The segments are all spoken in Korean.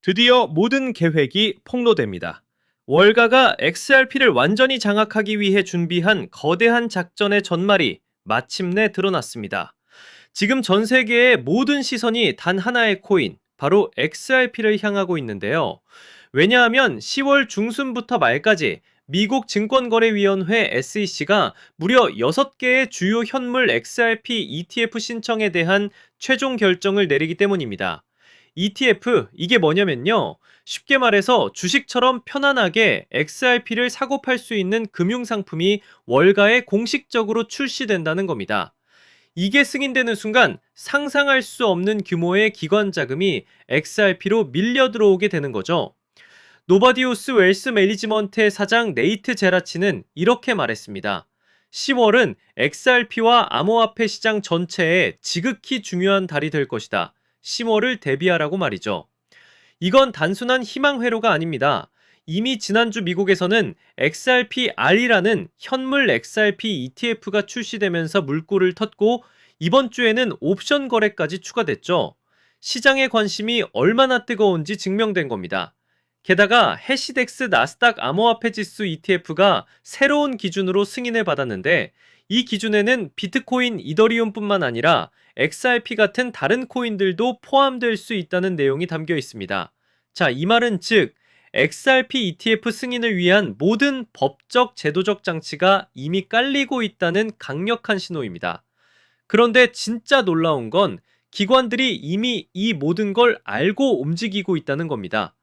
드디어 모든 계획이 폭로됩니다. 월가가 XRP를 완전히 장악하기 위해 준비한 거대한 작전의 전말이 마침내 드러났습니다. 지금 전 세계의 모든 시선이 단 하나의 코인, 바로 XRP를 향하고 있는데요. 왜냐하면 10월 중순부터 말까지 미국 증권거래위원회 SEC가 무려 6개의 주요 현물 XRP ETF 신청에 대한 최종 결정을 내리기 때문입니다. ETF, 이게 뭐냐면요. 쉽게 말해서 주식처럼 편안하게 XRP를 사고 팔 수 있는 금융 상품이 월가에 공식적으로 출시된다는 겁니다. 이게 승인되는 순간 상상할 수 없는 규모의 기관 자금이 XRP로 밀려 들어오게 되는 거죠. 노바디우스 웰스 매니지먼트의 사장 네이트 제라치는 이렇게 말했습니다. 10월은 XRP와 암호화폐 시장 전체에 지극히 중요한 달이 될 것이다. 10월을 대비하라고 말이죠. 이건 단순한 희망 회로가 아닙니다. 이미 지난주 미국에서는 XRP-R이라는 현물 XRP ETF가 출시되면서 물꼬를 텄고 이번 주에는 옵션 거래까지 추가됐죠. 시장의 관심이 얼마나 뜨거운지 증명된 겁니다. 게다가 해시덱스 나스닥 암호화폐 지수 ETF가 새로운 기준으로 승인을 받았는데 이 기준에는 비트코인, 이더리움뿐만 아니라 XRP 같은 다른 코인들도 포함될 수 있다는 내용이 담겨 있습니다. 자, 이 말은 즉 XRP ETF 승인을 위한 모든 법적 제도적 장치가 이미 깔리고 있다는 강력한 신호입니다. 그런데 진짜 놀라운 건 기관들이 이미 이 모든 걸 알고 움직이고 있다는 겁니다.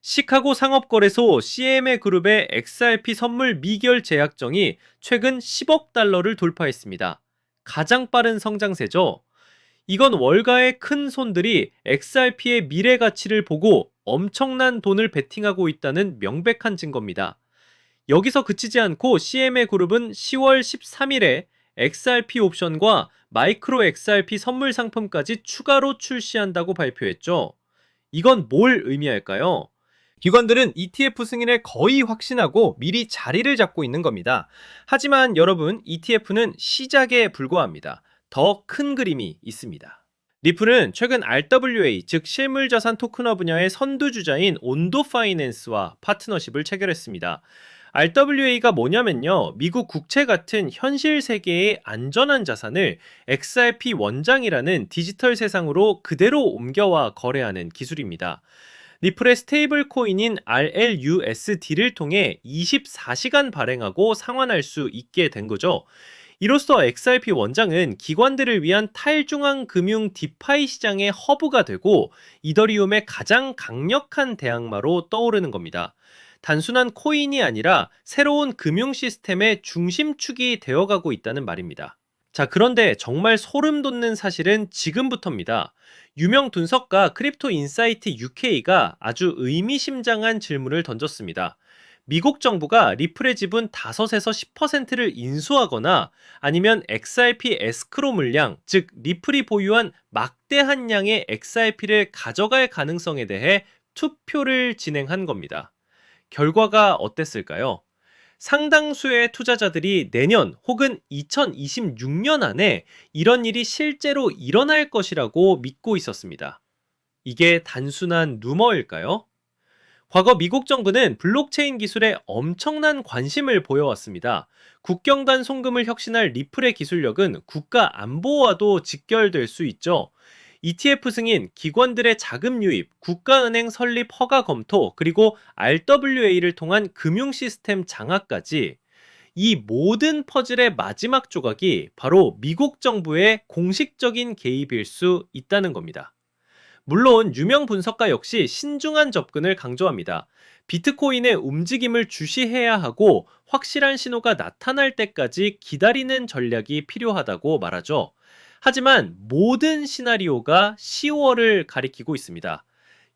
시카고 상업거래소 CMA 그룹의 XRP 선물 미결 제약정이 최근 10억 달러를 돌파했습니다. 가장 빠른 성장세죠. 이건 월가의 큰 손들이 XRP의 미래 가치를 보고 엄청난 돈을 베팅하고 있다는 명백한 증거입니다. 여기서 그치지 않고 CMA 그룹은 10월 13일에 XRP 옵션과 마이크로 XRP 선물 상품까지 추가로 출시한다고 발표했죠. 이건 뭘 의미할까요? 기관들은 ETF 승인을 거의 확신하고 미리 자리를 잡고 있는 겁니다. 하지만 여러분, ETF는 시작에 불과합니다. 더 큰 그림이 있습니다. 리플은 최근 RWA, 즉 실물자산 토큰화 분야의 선두주자인 온도 파이낸스와 파트너십을 체결했습니다. RWA가 뭐냐면요. 미국 국채 같은 현실 세계의 안전한 자산을 XRP 원장이라는 디지털 세상으로 그대로 옮겨와 거래하는 기술입니다. 리플의 스테이블 코인인 RLUSD를 통해 24시간 발행하고 상환할 수 있게 된 거죠. 이로써 XRP 원장은 기관들을 위한 탈중앙 금융 디파이 시장의 허브가 되고 이더리움의 가장 강력한 대항마로 떠오르는 겁니다. 단순한 코인이 아니라 새로운 금융 시스템의 중심축이 되어가고 있다는 말입니다. 자, 그런데 정말 소름 돋는 사실은 지금부터입니다. 유명 분석가 크립토 인사이트 UK가 아주 의미심장한 질문을 던졌습니다. 미국 정부가 리플의 지분 5에서 10%를 인수하거나 아니면 XRP 에스크로 물량, 즉 리플이 보유한 막대한 양의 XRP를 가져갈 가능성에 대해 투표를 진행한 겁니다. 결과가 어땠을까요? 상당수의 투자자들이 내년 혹은 2026년 안에 이런 일이 실제로 일어날 것이라고 믿고 있었습니다. 이게 단순한 루머일까요? 과거 미국 정부는 블록체인 기술에 엄청난 관심을 보여왔습니다. 국경간 송금을 혁신할 리플의 기술력은 국가 안보와도 직결될 수 있죠. ETF 승인, 기관들의 자금 유입, 국가은행 설립 허가 검토, 그리고 RWA를 통한 금융 시스템 장악까지 이 모든 퍼즐의 마지막 조각이 바로 미국 정부의 공식적인 개입일 수 있다는 겁니다. 물론 유명 분석가 역시 신중한 접근을 강조합니다. 비트코인의 움직임을 주시해야 하고 확실한 신호가 나타날 때까지 기다리는 전략이 필요하다고 말하죠. 하지만 모든 시나리오가 10월을 가리키고 있습니다.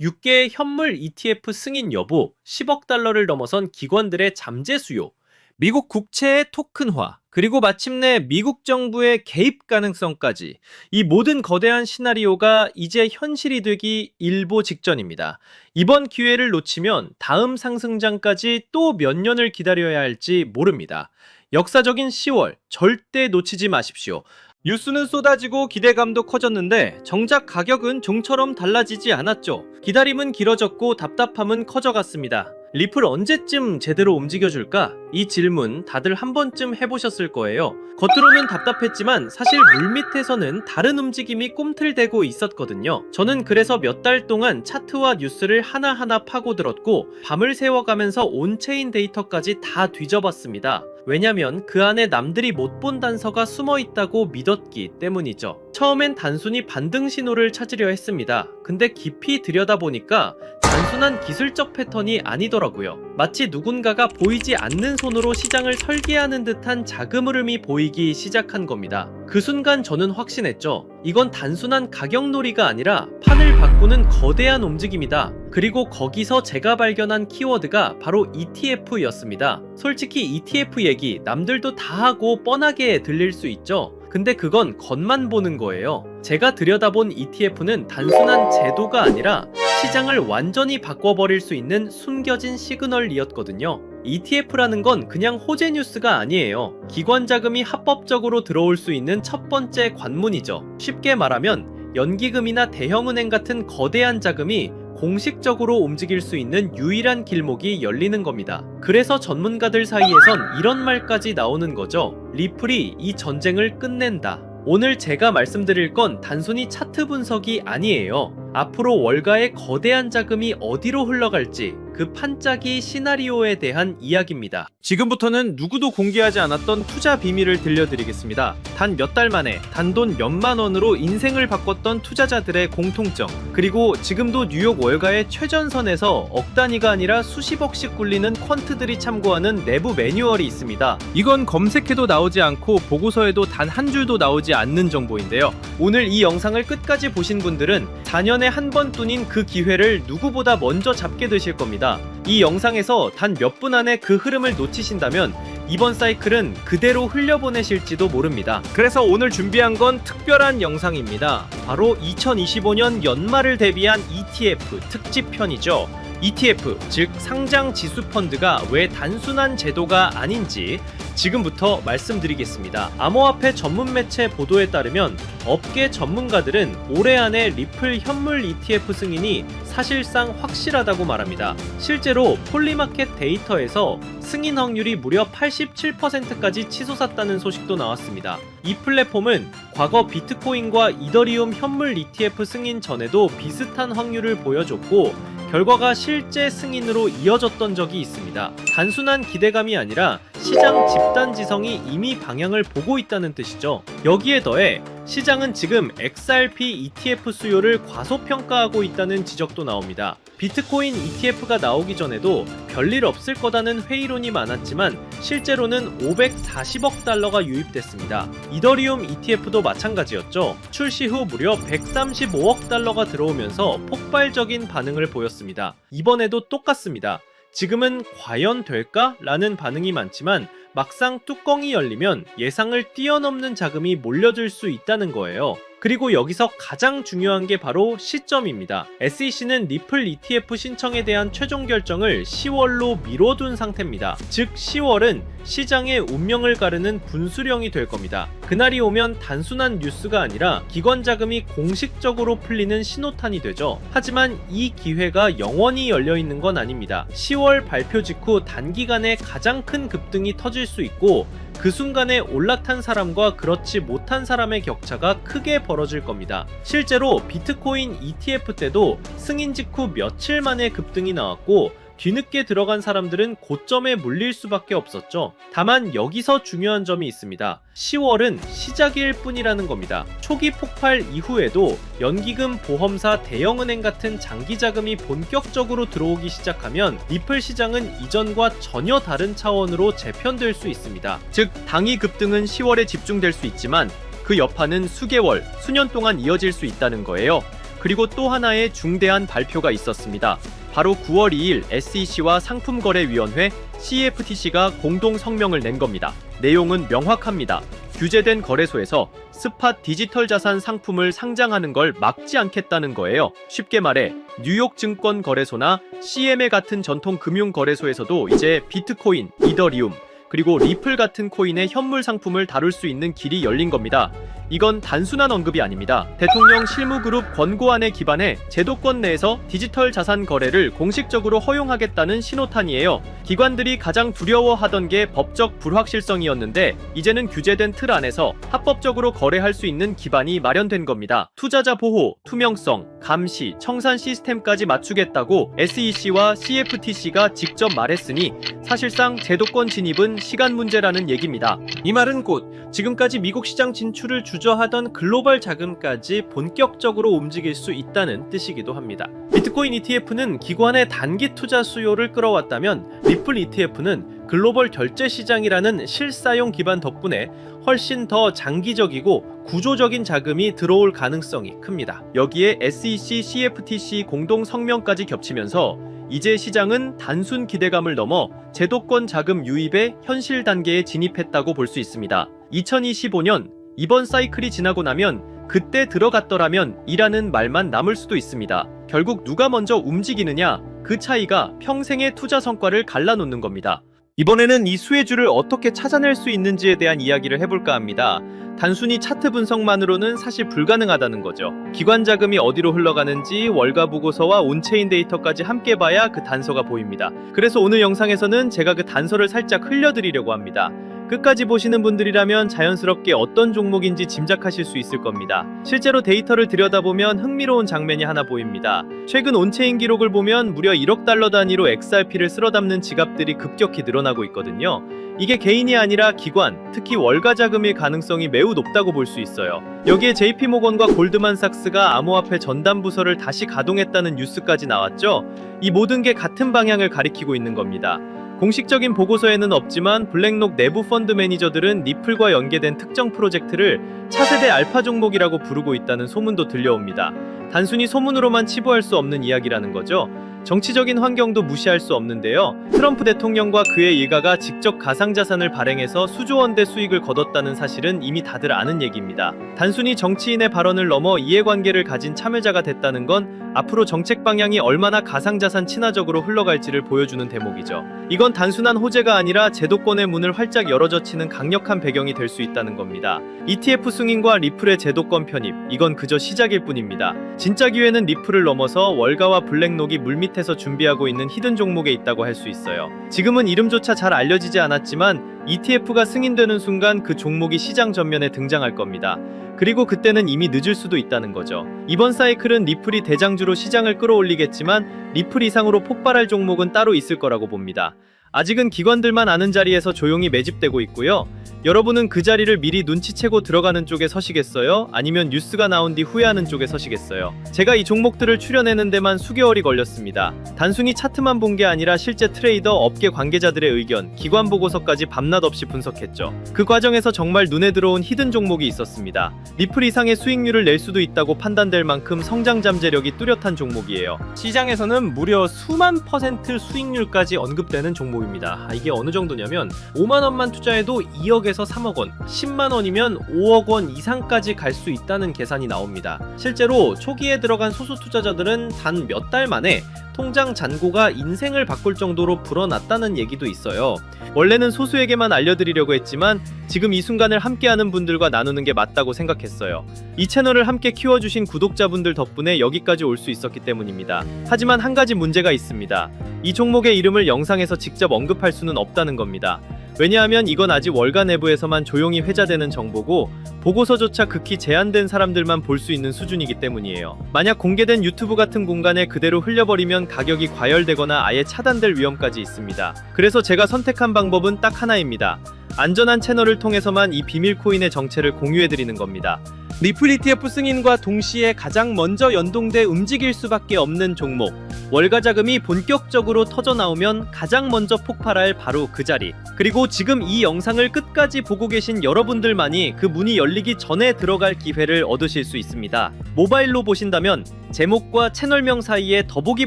6개의 현물 ETF 승인 여부, 10억 달러를 넘어선 기관들의 잠재 수요, 미국 국채의 토큰화, 그리고 마침내 미국 정부의 개입 가능성까지 이 모든 거대한 시나리오가 이제 현실이 되기 일보 직전입니다. 이번 기회를 놓치면 다음 상승장까지 또 몇 년을 기다려야 할지 모릅니다. 역사적인 10월 절대 놓치지 마십시오. 뉴스는 쏟아지고 기대감도 커졌는데 정작 가격은 종처럼 달라지지 않았죠. 기다림은 길어졌고 답답함은 커져갔습니다. 리플 언제쯤 제대로 움직여줄까? 이 질문 다들 한 번쯤 해보셨을 거예요. 겉으로는 답답했지만 사실 물밑에서는 다른 움직임이 꿈틀대고 있었거든요. 저는 그래서 몇 달 동안 차트와 뉴스를 하나하나 파고들었고 밤을 새워가면서 온체인 데이터까지 다 뒤져봤습니다. 왜냐면 그 안에 남들이 못 본 단서가 숨어 있다고 믿었기 때문이죠. 처음엔 단순히 반등 신호를 찾으려 했습니다. 근데 깊이 들여다보니까 단순한 기술적 패턴이 아니더라고요. 마치 누군가가 보이지 않는 손으로 시장을 설계하는 듯한 자금 흐름이 보이기 시작한 겁니다. 그 순간 저는 확신했죠. 이건 단순한 가격놀이가 아니라 판을 바꾸는 거대한 움직임이다. 그리고 거기서 제가 발견한 키워드가 바로 ETF였습니다. 솔직히 ETF 얘기 남들도 다 하고 뻔하게 들릴 수 있죠. 근데 그건 겉만 보는 거예요. 제가 들여다본 ETF는 단순한 제도가 아니라 시장을 완전히 바꿔버릴 수 있는 숨겨진 시그널이었거든요. ETF라는 건 그냥 호재 뉴스가 아니에요. 기관 자금이 합법적으로 들어올 수 있는 첫 번째 관문이죠. 쉽게 말하면 연기금이나 대형은행 같은 거대한 자금이 공식적으로 움직일 수 있는 유일한 길목이 열리는 겁니다. 그래서 전문가들 사이에선 이런 말까지 나오는 거죠. 리플이 이 전쟁을 끝낸다. 오늘 제가 말씀드릴 건 단순히 차트 분석이 아니에요. 앞으로 월가의 거대한 자금이 어디로 흘러갈지 그 판짜기 시나리오에 대한 이야기입니다. 지금부터는 누구도 공개하지 않았던 투자 비밀을 들려드리겠습니다. 단 몇 달 만에 단돈 몇만 원으로 인생을 바꿨던 투자자들의 공통점 그리고 지금도 뉴욕 월가의 최전선에서 억 단위가 아니라 수십억씩 굴리는 퀀트들이 참고하는 내부 매뉴얼이 있습니다. 이건 검색해도 나오지 않고 보고서에도 단 한 줄도 나오지 않는 정보인데요. 오늘 이 영상을 끝까지 보신 분들은 4년에 한 번 뿐인 그 기회를 누구보다 먼저 잡게 되실 겁 니다. 이 영상에서 단 몇 분 안에 그 흐름을 놓치신다면 이번 사이클은 그대로 흘려보내실지도 모릅니다. 그래서 오늘 준비한 건 특별한 영상입니다. 바로 2025년 연말을 대비한 ETF 특집 편이죠. ETF, 즉 상장 지수 펀드가 왜 단순한 제도가 아닌지 지금부터 말씀드리겠습니다. 암호화폐 전문 매체 보도에 따르면 업계 전문가들은 올해 안에 리플 현물 ETF 승인이 사실상 확실하다고 말합니다. 실제로 폴리마켓 데이터에서 승인 확률이 무려 87%까지 치솟았다는 소식도 나왔습니다. 이 플랫폼은 과거 비트코인과 이더리움 현물 ETF 승인 전에도 비슷한 확률을 보여줬고 결과가 실제 승인으로 이어졌던 적이 있습니다. 단순한 기대감이 아니라 시장 집단 지성이 이미 방향을 보고 있다는 뜻이죠. 여기에 더해 시장은 지금 XRP ETF 수요를 과소평가하고 있다는 지적도 나옵니다. 비트코인 ETF가 나오기 전에도 별일 없을 거다는 회의론이 많았지만 실제로는 540억 달러가 유입됐습니다. 이더리움 ETF도 마찬가지였죠. 출시 후 무려 135억 달러가 들어오면서 폭발적인 반응을 보였습니다. 이번에도 똑같습니다. 지금은 과연 될까? 라는 반응이 많지만 막상 뚜껑이 열리면 예상을 뛰어넘는 자금이 몰려들 수 있다는 거예요. 그리고 여기서 가장 중요한 게 바로 시점입니다. SEC는 리플 ETF 신청에 대한 최종 결정을 10월로 미뤄둔 상태입니다. 즉 10월은 시장의 운명을 가르는 분수령이 될 겁니다. 그날이 오면 단순한 뉴스가 아니라 기관 자금이 공식적으로 풀리는 신호탄이 되죠. 하지만 이 기회가 영원히 열려 있는 건 아닙니다. 10월 발표 직후 단기간에 가장 큰 급등이 터질 수 있고 그 순간에 올라탄 사람과 그렇지 못한 사람의 격차가 크게 벌어질 겁니다. 실제로 비트코인 ETF 때도 승인 직후 며칠 만에 급등이 나왔고 뒤늦게 들어간 사람들은 고점에 물릴 수밖에 없었죠. 다만 여기서 중요한 점이 있습니다. 10월은 시작일 뿐이라는 겁니다. 초기 폭발 이후에도 연기금, 보험사, 대형은행 같은 장기 자금이 본격적으로 들어오기 시작하면 리플 시장은 이전과 전혀 다른 차원으로 재편될 수 있습니다. 즉, 당이 급등은 10월에 집중될 수 있지만 그 여파는 수개월, 수년 동안 이어질 수 있다는 거예요. 그리고 또 하나의 중대한 발표가 있었습니다. 바로 9월 2일 SEC와 상품거래위원회 CFTC가 공동 성명을 낸 겁니다. 내용은 명확합니다. 규제된 거래소에서 스팟 디지털 자산 상품을 상장하는 걸 막지 않겠다는 거예요. 쉽게 말해 뉴욕 증권 거래소나 CMA 같은 전통 금융 거래소에서도 이제 비트코인, 이더리움, 그리고 리플 같은 코인의 현물 상품을 다룰 수 있는 길이 열린 겁니다. 이건 단순한 언급이 아닙니다. 대통령 실무그룹 권고안에 기반해 제도권 내에서 디지털 자산 거래를 공식적으로 허용하겠다는 신호탄이에요. 기관들이 가장 두려워하던 게 법적 불확실성이었는데 이제는 규제된 틀 안에서 합법적으로 거래할 수 있는 기반이 마련된 겁니다. 투자자 보호, 투명성, 감시, 청산 시스템까지 맞추겠다고 SEC와 CFTC가 직접 말했으니 사실상 제도권 진입은 시간 문제라는 얘기입니다. 이 말은 곧 지금까지 미국 시장 진출을 주저하던 글로벌 자금까지 본격적으로 움직일 수 있다는 뜻이기도 합니다. 비트코인 ETF는 기관의 단기 투자 수요를 끌어왔다면 리플 ETF는 글로벌 결제 시장이라는 실사용 기반 덕분에 훨씬 더 장기적이고 구조적인 자금이 들어올 가능성이 큽니다. 여기에 SEC, CFTC 공동 성명까지 겹치면서 이제 시장은 단순 기대감을 넘어 제도권 자금 유입의 현실 단계에 진입했다고 볼 수 있습니다. 2025년 이번 사이클이 지나고 나면 그때 들어갔더라면 이라는 말만 남을 수도 있습니다. 결국 누가 먼저 움직이느냐 그 차이가 평생의 투자 성과를 갈라놓는 겁니다. 이번에는 이 수혜주를 어떻게 찾아낼 수 있는지에 대한 이야기를 해볼까 합니다. 단순히 차트 분석만으로는 사실 불가능하다는 거죠. 기관 자금이 어디로 흘러가는지 월가 보고서와 온체인 데이터까지 함께 봐야 그 단서가 보입니다. 그래서 오늘 영상에서는 제가 그 단서를 살짝 흘려드리려고 합니다. 끝까지 보시는 분들이라면 자연스럽게 어떤 종목인지 짐작하실 수 있을 겁니다. 실제로 데이터를 들여다보면 흥미로운 장면이 하나 보입니다. 최근 온체인 기록을 보면 무려 1억 달러 단위로 XRP를 쓸어 담는 지갑들이 급격히 늘어나고 있거든요. 이게 개인이 아니라 기관, 특히 월가 자금일 가능성이 매우 높다고 볼 수 있어요. 여기에 JP모건과 골드만삭스가 암호화폐 전담 부서를 다시 가동했다는 뉴스까지 나왔죠. 이 모든 게 같은 방향을 가리키고 있는 겁니다. 공식적인 보고서에는 없지만 블랙록 내부 펀드 매니저들은 리플과 연계된 특정 프로젝트를 차세대 알파 종목이라고 부르고 있다는 소문도 들려옵니다. 단순히 소문으로만 치부할 수 없는 이야기라는 거죠. 정치적인 환경도 무시할 수 없는데요. 트럼프 대통령과 그의 일가가 직접 가상자산을 발행해서 수조 원대 수익을 거뒀다는 사실은 이미 다들 아는 얘기입니다. 단순히 정치인의 발언을 넘어 이해관계를 가진 참여자가 됐다는 건 앞으로 정책 방향이 얼마나 가상자산 친화적으로 흘러갈지를 보여주는 대목이죠. 이건 단순한 호재가 아니라 제도권의 문을 활짝 열어젖히는 강력한 배경이 될 수 있다는 겁니다. ETF 승인과 리플의 제도권 편입, 이건 그저 시작일 뿐입니다. 진짜 기회는 리플을 넘어서 월가와 블랙록이 물밑 에서 준비하고 있는 히든 종목에 있다고 할 수 있어요. 지금은 이름조차 잘 알려지지 않았지만 ETF가 승인되는 순간 그 종목이 시장 전면에 등장할 겁니다. 그리고 그때는 이미 늦을 수도 있다는 거죠. 이번 사이클은 리플이 대장주로 시장을 끌어올리겠지만 리플 이상으로 폭발할 종목은 따로 있을 거라고 봅니다. 아직은 기관들만 아는 자리에서 조용히 매집되고 있고요. 여러분은 그 자리를 미리 눈치채고 들어가는 쪽에 서시겠어요? 아니면 뉴스가 나온 뒤 후회하는 쪽에 서시겠어요? 제가 이 종목들을 추려내는 데만 수개월이 걸렸습니다. 단순히 차트만 본 게 아니라 실제 트레이더, 업계 관계자들의 의견, 기관 보고서까지 밤낮 없이 분석했죠. 그 과정에서 정말 눈에 들어온 히든 종목이 있었습니다. 리플 이상의 수익률을 낼 수도 있다고 판단될 만큼 성장 잠재력이 뚜렷한 종목이에요. 시장에서는 무려 수만 퍼센트 수익률까지 언급되는 종목 입니다. 아, 이게 어느 정도냐면 5만 원만 투자해도 2억에서 3억 원, 10만 원이면 5억 원 이상까지 갈 수 있다는 계산이 나옵니다. 실제로 초기에 들어간 소수 투자자들은 단 몇 달 만에 통장 잔고가 인생을 바꿀 정도로 불어났다는 얘기도 있어요. 원래는 소수에게만 알려드리려고 했지만 지금 이 순간을 함께하는 분들과 나누는 게 맞다고 생각했어요. 이 채널을 함께 키워주신 구독자분들 덕분에 여기까지 올 수 있었기 때문입니다. 하지만 한 가지 문제가 있습니다. 이 종목의 이름을 영상에서 직접 언급할 수는 없다는 겁니다. 왜냐하면 이건 아직 월가 내부에서만 조용히 회자되는 정보고 보고서조차 극히 제한된 사람들만 볼 수 있는 수준이기 때문이에요. 만약 공개된 유튜브 같은 공간에 그대로 흘려버리면 가격이 과열되거나 아예 차단될 위험까지 있습니다. 그래서 제가 선택한 방법은 딱 하나입니다. 안전한 채널을 통해서만 이 비밀 코인의 정체를 공유해드리는 겁니다. 리플 ETF 승인과 동시에 가장 먼저 연동돼 움직일 수밖에 없는 종목. 월가 자금이 본격적으로 터져 나오면 가장 먼저 폭발할 바로 그 자리. 그리고 지금 이 영상을 끝까지 보고 계신 여러분들만이 그 문이 열리기 전에 들어갈 기회를 얻으실 수 있습니다. 모바일로 보신다면 제목과 채널명 사이에 더보기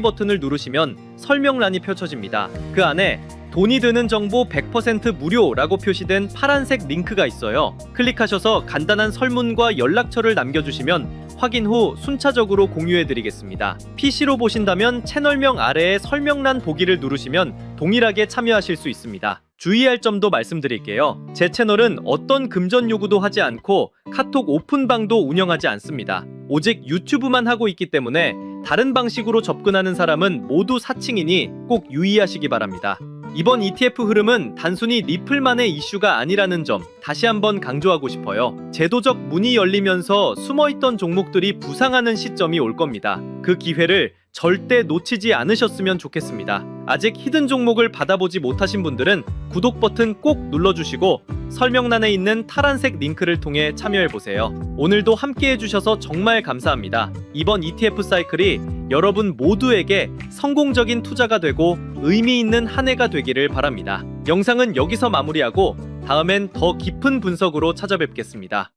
버튼을 누르시면 설명란이 펼쳐집니다. 그 안에 돈이 드는 정보 100% 무료라고 표시된 파란색 링크가 있어요. 클릭하셔서 간단한 설문과 연락처를 남겨주시면 확인 후 순차적으로 공유해드리겠습니다. PC로 보신다면 채널명 아래에 설명란 보기를 누르시면 동일하게 참여하실 수 있습니다. 주의할 점도 말씀드릴게요. 제 채널은 어떤 금전 요구도 하지 않고 카톡 오픈방도 운영하지 않습니다. 오직 유튜브만 하고 있기 때문에 다른 방식으로 접근하는 사람은 모두 사칭이니 꼭 유의하시기 바랍니다. 이번 ETF 흐름은 단순히 리플만의 이슈가 아니라는 점 다시 한번 강조하고 싶어요. 제도적 문이 열리면서 숨어있던 종목들이 부상하는 시점이 올 겁니다. 그 기회를 절대 놓치지 않으셨으면 좋겠습니다. 아직 히든 종목을 받아보지 못하신 분들은 구독 버튼 꼭 눌러주시고 설명란에 있는 파란색 링크를 통해 참여해보세요. 오늘도 함께 해주셔서 정말 감사합니다. 이번 ETF 사이클이 여러분 모두에게 성공적인 투자가 되고 의미 있는 한 해가 되기를 바랍니다. 영상은 여기서 마무리하고 다음엔 더 깊은 분석으로 찾아뵙겠습니다.